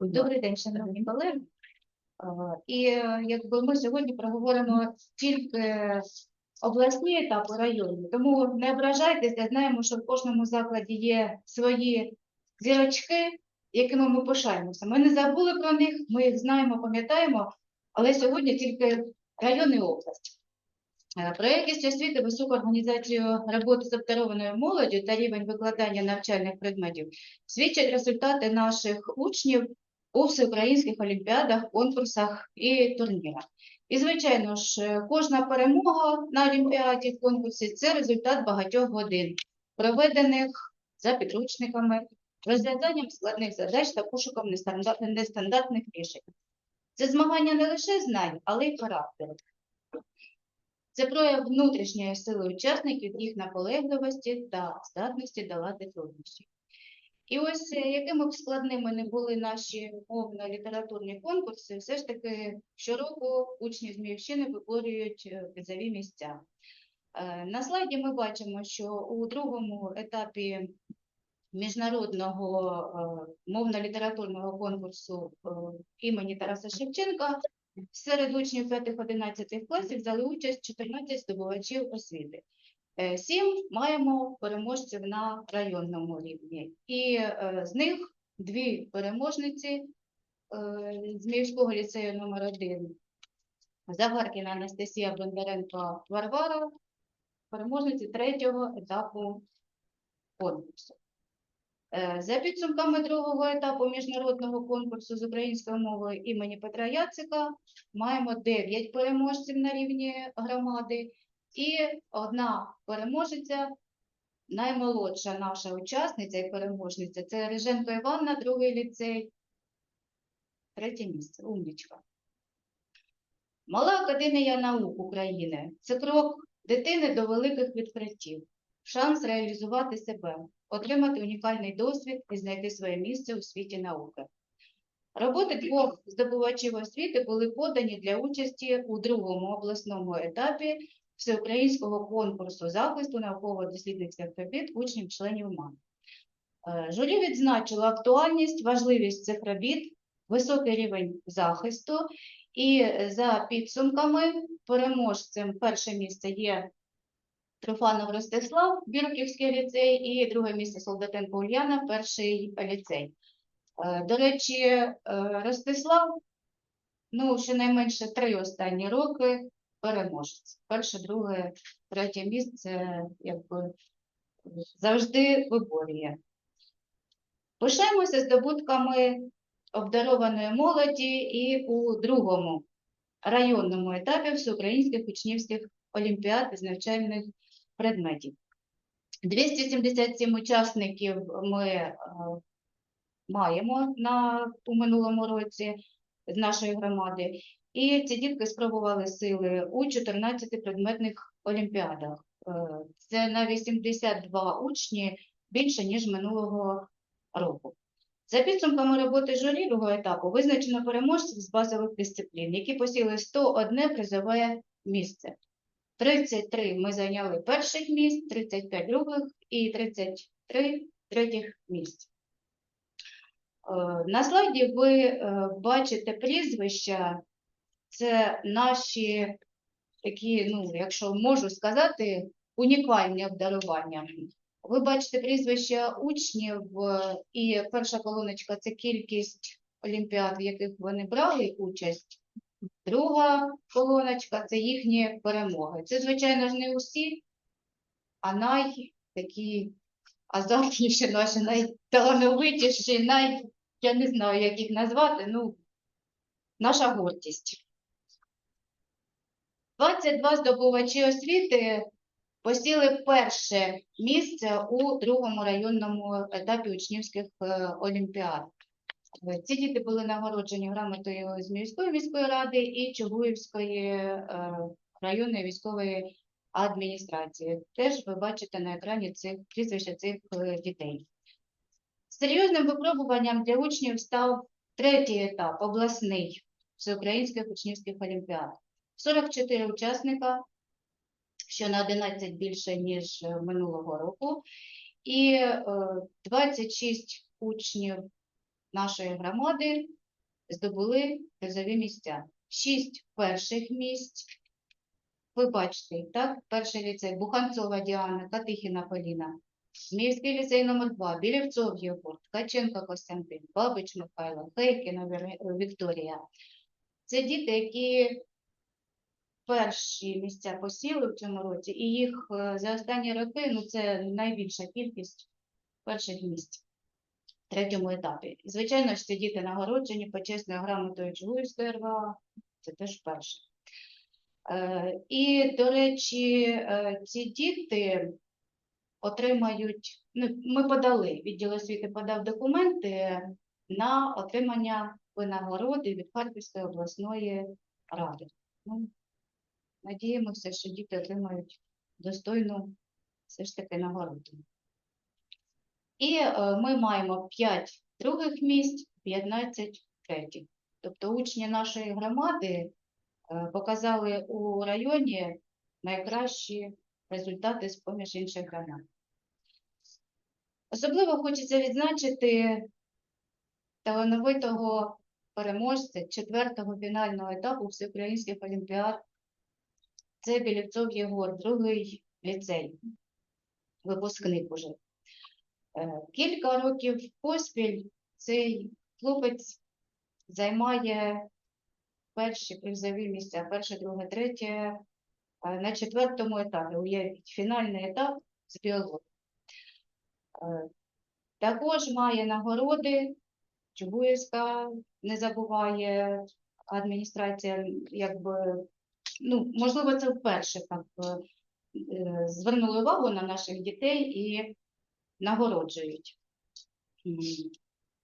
Добрий день, шановні колеги. І е, якби ми сьогодні проговоримо тільки обласні етапи районні, тому не ображайтеся, знаємо, що в кожному закладі є свої зірочки, якими ми пишаємося. Ми не забули про них, ми їх знаємо, пам'ятаємо, але сьогодні тільки район і область. Е, Про якість освіти, високу організацію роботи з обдарованою молоддю та рівень викладання навчальних предметів свідчать результати наших учнів у всеукраїнських олімпіадах, конкурсах і турнірах. І, звичайно ж, е, кожна перемога на олімпіаді в конкурсі це результат багатьох годин, проведених за підручниками, розв'язанням складних задач та пошуком нестандартних рішень. Це змагання не лише знань, але й характеру. Це прояв внутрішньої сили учасників, їх наполегливості та здатності долати труднощі. І ось е, якими б складними не були наші мовно-літературні конкурси, все ж таки щороку учні Зміївщини виборюють е, призові місця. Е, На слайді ми бачимо, що у другому етапі міжнародного мовно-літературного конкурсу імені Тараса Шевченка серед учнів 5-11 класів взяли участь 14 здобувачів освіти. Е, Сім маємо переможців на районному рівні, і е, з них дві переможниці е, з ліцею номер 1 Загаркіна Анастасія Бондаренко Варвара, переможниці третього етапу конкурсу. За підсумками другого етапу міжнародного конкурсу з української мови імені Петра Яцика маємо 9 переможців на рівні громади і одна переможеця, наймолодша наша учасниця і переможниця, це Риженко Іванна, другий ліцей, третє місце, умнічка. Мала академія наук України це крок дитини до великих відкриттів, шанс реалізувати себе, отримати унікальний досвід і знайти своє місце у світі науки. Роботи двох здобувачів освіти були подані для участі у другому обласному етапі всеукраїнського конкурсу захисту науково-дослідницьких робіт учнів-членів МАН. Е, Журі відзначило актуальність, важливість цих робіт, високий рівень захисту, і е, за підсумками переможцем перше місце є Трофанов Ростислав, Бірківський ліцей, і друге місце Солдатенко Ульяна, перший ліцей. Е, До речі, Ростислав, ну, щонайменше три останні роки переможець. Перше, друге, третє місце якби завжди виборює. Пишаємося здобутками обдарованої молоді і у другому районному етапі всеукраїнських учнівських олімпіад з навчальних предметів. 277 учасників ми е, маємо на, у минулому році з нашої громади. І ці дітки спробували сили у 14 предметних олімпіадах. Е, Це на 82 учні більше, ніж минулого року. За підсумками роботи журі другого етапу визначено переможців з базових дисциплін, які посіли 101 призове місце. 33 ми зайняли перших місць, 35 других і 33 третіх місць. Е, На слайді ви е, бачите прізвища, це наші такі, ну, якщо можу сказати, унікальні обдарування. Ви бачите прізвища учнів, е, і перша колоночка це кількість олімпіад, в яких вони брали участь. Друга колоночка це їхні перемоги. Це, звичайно ж, не усі, а най такі азартніші наші, найталановитіші, най, я не знаю, як їх назвати, ну, наша гордість. 22 здобувачі освіти посіли перше місце у другому районному етапі учнівських е, олімпіад. Е, Ці діти були нагороджені грамотою з Міської міської ради і Чугуївської е, районної військової адміністрації. Теж ви бачите на екрані цих прізвища цих дітей. Серйозним випробуванням для учнів став третій етап обласний всеукраїнських учнівських олімпіад. 44 учасника, що на 11 більше, ніж е, минулого року, і е, 26 учнів нашої громади здобули призові місця. Шість перших місць. Ви бачите, так? Перший ліцей Буханцова Діана, Катихіна Поліна, Зміївський ліцей номер 2 Білівцов Єгор, Ткаченко Костянтин, Бабич Михайло, Хейкіна Вікторія. Це діти, які перші місця посіли в цьому році, і їх е, за останні роки ну, це найбільша кількість перших місць в третьому етапі. І, Звичайно ж, це діти нагороджені почесною грамотою Чугуївської РВА, це теж перше. Е, І, до речі, е, ці діти отримають, ну, ми подали, відділ освіти подав документи на отримання винагороди від Харківської обласної ради. Ну, надіємося, що діти отримають достойну все ж таки нагороду. І е, ми маємо 5 других місць, 15 третіх. Тобто учні нашої громади е, показали у районі найкращі результати з-поміж інших громад. Особливо хочеться відзначити талановитого переможця четвертого фінального етапу всеукраїнських олімпіад. Це Білівцов Єгор, другий ліцей, випускник уже. Е, Кілька років поспіль цей хлопець займає перші призові місця, перше, друге, третє е, на четвертому етапі. Уявіть, фінальний етап з біології. Е, Також має нагороди. Чугуївська не забуває адміністрація, якби, ну, можливо, це вперше так е, е, звернули увагу на наших дітей і нагороджують.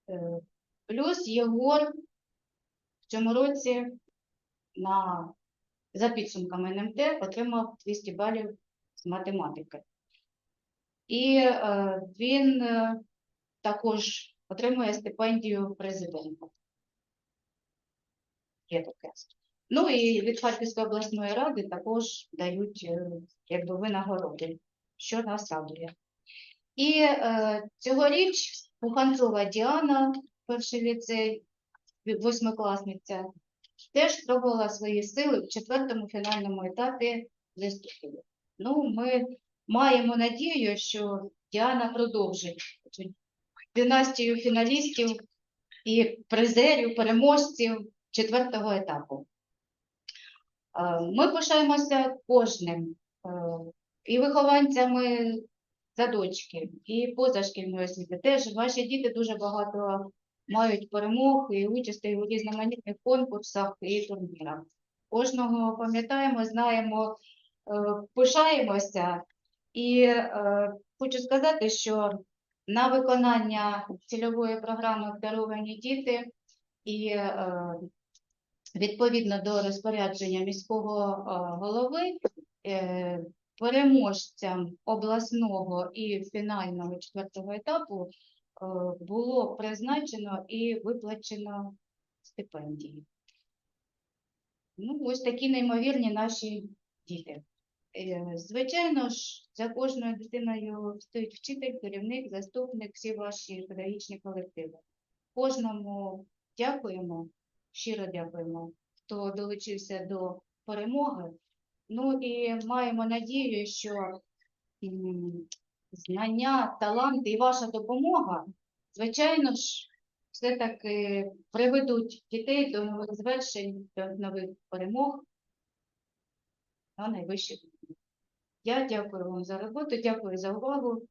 Е, Плюс Єгор в цьому році на, за підсумками НМТ отримав 200 балів з математики. І е, він е, також отримує стипендію президента. Є таке. Ну і від Харківської обласної ради також дають е, якби винагороди, що нас радує. І е, цьогоріч Буханцова Діана, перший ліцей, восьмикласниця, теж спробувала свої сили в четвертому фінальному етапі виступів. Ну, ми маємо надію, що Діана продовжить династію фіналістів і призерів, переможців четвертого етапу. Е, Ми пишаємося кожним е, і вихованцями садочків, і позашкільної освіти. Теж ваші діти дуже багато мають перемог і участі у різноманітних конкурсах і турнірах. Кожного пам'ятаємо, знаємо, е, пишаємося. І хочу сказати, що на виконання цільової програми «Обдаровані діти» і відповідно до розпорядження міського е, голови е, переможцям обласного і фінального четвертого етапу е, було призначено і виплачено стипендії. Ну, ось такі неймовірні наші діти. Звичайно ж, за кожною дитиною стоїть вчитель, керівник, заступник, всі ваші педагогічні колективи. Кожному дякуємо, щиро дякуємо, хто долучився до перемоги. Ну і маємо надію, що знання, таланти і ваша допомога, звичайно ж, все-таки приведуть дітей до нових звершень, до нових перемог на найвищих. Я дякую вам за роботу, дякую за увагу.